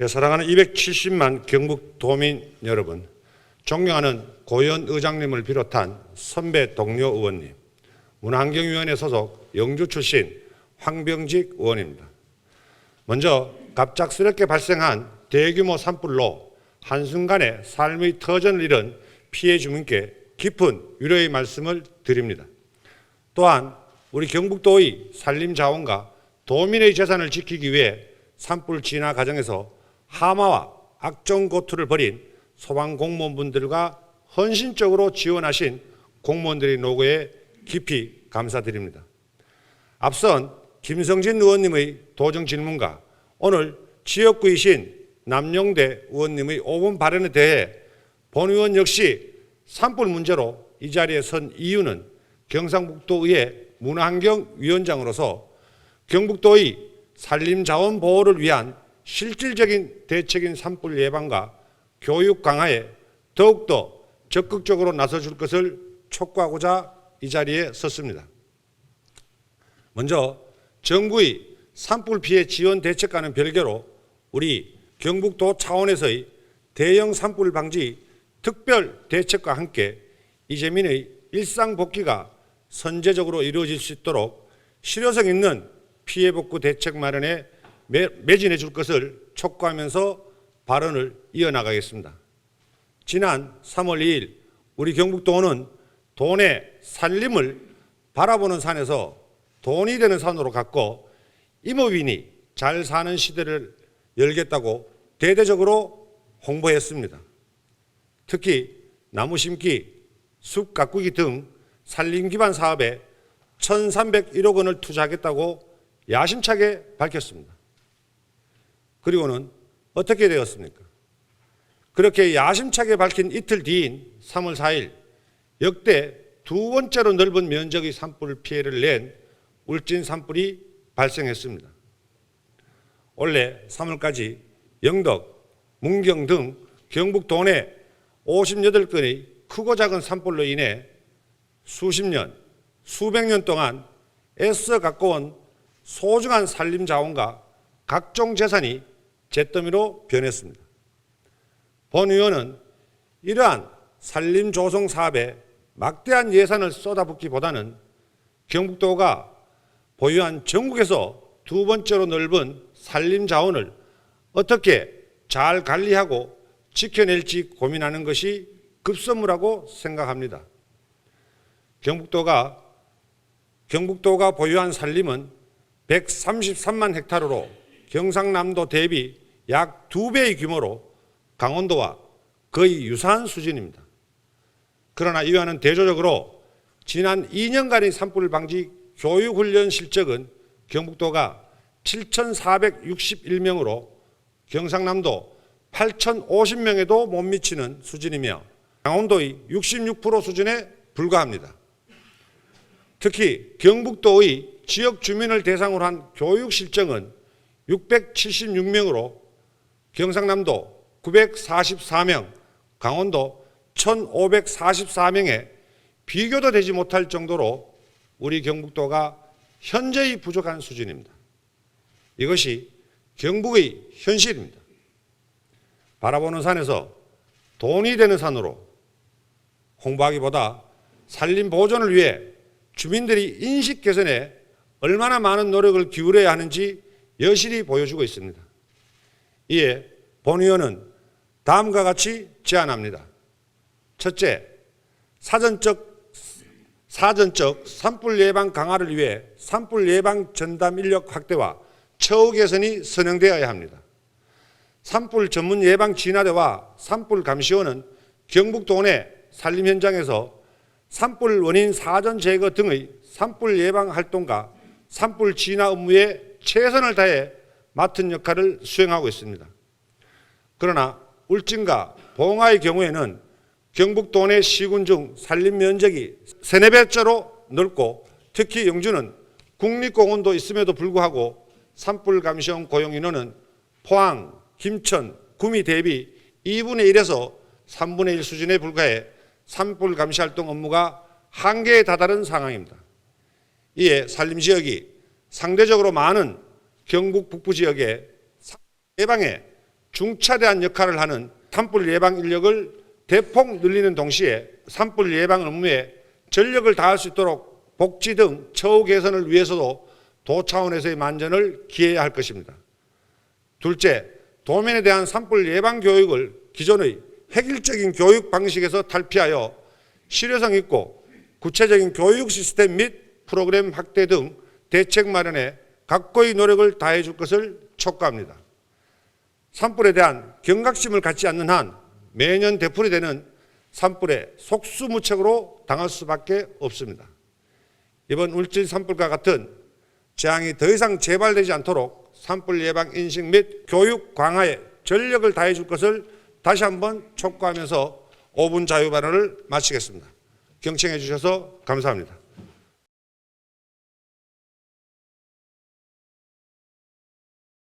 예, 사랑하는 270만 경북 도민 여러분, 존경하는 고현 의장님을 비롯한 선배 동료 의원님, 문환경위원회 소속 영주 출신 황병직 의원입니다. 먼저 갑작스럽게 발생한 대규모 산불로 한순간에 삶의 터전을 잃은 피해 주민께 깊은 위로의 말씀을 드립니다. 또한 우리 경북도의 산림 자원과 도민의 재산을 지키기 위해 산불 진화 과정에서 하마와 악정 고투를 벌인 소방 공무원분들과 헌신적으로 지원하신 공무원들의 노고에 깊이 감사드립니다. 앞선 김성진 의원님의 도정 질문과 오늘 지역구이신 남용대 의원님의 5분 발언에 대해 본 의원 역시 산불 문제로 이 자리에 선 이유는 경상북도의회 문환경위원장으로서 경북도의 산림자원 보호를 위한 실질적인 대책인 산불 예방과 교육 강화에 더욱더 적극적으로 나서줄 것을 촉구하고자 이 자리에 섰습니다. 먼저 정부의 산불 피해 지원 대책과는 별개로 우리 경북도 차원에서의 대형 산불 방지 특별 대책과 함께 이재민의 일상 복귀가 선제적으로 이루어질 수 있도록 실효성 있는 피해 복구 대책 마련에 매- 매진해 줄 것을 촉구하면서 발언을 이어나가겠습니다. 지난 3월 2일 우리 경북도는 돈의 산림을 바라보는 산에서 돈이 되는 산으로 갖고 임업인이 잘 사는 시대를 열겠다고 대대적으로 홍보했습니다. 특히 나무 심기, 숲 가꾸기 등 산림 기반 사업에 1,301억 원을 투자하겠다고 야심차게 밝혔습니다. 그리고는 어떻게 되었습니까? 그렇게 야심차게 밝힌 이틀 뒤인 3월 4일 역대 두 번째로 넓은 면적의 산불 피해를 낸 울진 산불이 발생했습니다. 올해 3월까지 영덕, 문경 등 경북 도내 58건의 크고 작은 산불로 인해 수십 년, 수백 년 동안 애써 가꿔온 소중한 산림 자원과 각종 재산이 잿더미로 변했습니다. 본 의원은 이러한 산림 조성 사업에 막대한 예산을 쏟아붓기보다는 경북도가 보유한 전국에서 두 번째로 넓은 산림 자원을 어떻게 잘 관리하고 지켜낼지 고민하는 것이 급선무라고 생각합니다. 경북도가 경북도가 보유한 산림은 133만 헥타르로 경상남도 대비 약 두 배의 규모로 강원도와 거의 유사한 수준입니다. 그러나 이와는 대조적으로 지난 2년간의 산불 방지 교육 훈련 실적은 경북도가 7,461명으로 경상남도 8,050명에도 못 미치는 수준이며 강원도의 66% 수준에 불과합니다. 특히 경북도의 지역 주민을 대상으로 한 교육 실정은 676명으로 경상남도 944명, 강원도 1544명에 비교도 되지 못할 정도로 우리 경북도가 현저히 부족한 수준입니다. 이것이 경북의 현실입니다. 바라보는 산에서 돈이 되는 산으로 홍보하기보다 산림 보존을 위해 주민들이 인식 개선에 얼마나 많은 노력을 기울여야 하는지 여실히 보여주고 있습니다. 이에 본 의원은 다음과 같이 제안합니다. 첫째, 사전적 사전적 산불 예방 강화를 위해 산불 예방 전담 인력 확대와 처우 개선이 선행되어야 합니다. 산불 전문 예방 진화대와 산불 감시원은 경북도 내 산림 현장에서 산불 원인 사전 제거 등의 산불 예방 활동과 산불 진화 업무에 최선을 다해 맡은 역할을 수행하고 있습니다. 그러나 울진과 봉화의 경우에는 경북도 내 시군 중 산림 면적이 세네 배째로 넓고 특히 영주는 국립공원도 있음에도 불구하고 산불 감시원 고용 인원은 포항, 김천, 구미 대비 2분의 1에서 3분의 1 수준에 불과해 산불 감시 활동 업무가 한계에 다다른 상황입니다. 이에 산림 지역이 상대적으로 많은 경북 북부 지역에 예방에 중차대한 역할을 하는 산불 예방 인력을 대폭 늘리는 동시에 산불 예방 업무에 전력을 다할 수 있도록 복지 등 처우 개선을 위해서도 도 차원에서의 만전을 기해야 할 것입니다. 둘째, 도민에 대한 산불 예방 교육을 기존의 획일적인 교육 방식에서 탈피하여 실효성 있고 구체적인 교육 시스템 및 프로그램 확대 등 대책 마련에 각고의 노력을 다해 줄 것을 촉구합니다. 산불에 대한 경각심을 갖지 않는 한 매년 되풀이 되는 산불에 속수무책으로 당할 수밖에 없습니다. 이번 울진 산불과 같은 재앙이 더 이상 재발되지 않도록 산불 예방 인식 및 교육 강화에 전력을 다해 줄 것을 다시 한번 촉구하면서 5분 자유 발언을 마치겠습니다. 경청해 주셔서 감사합니다.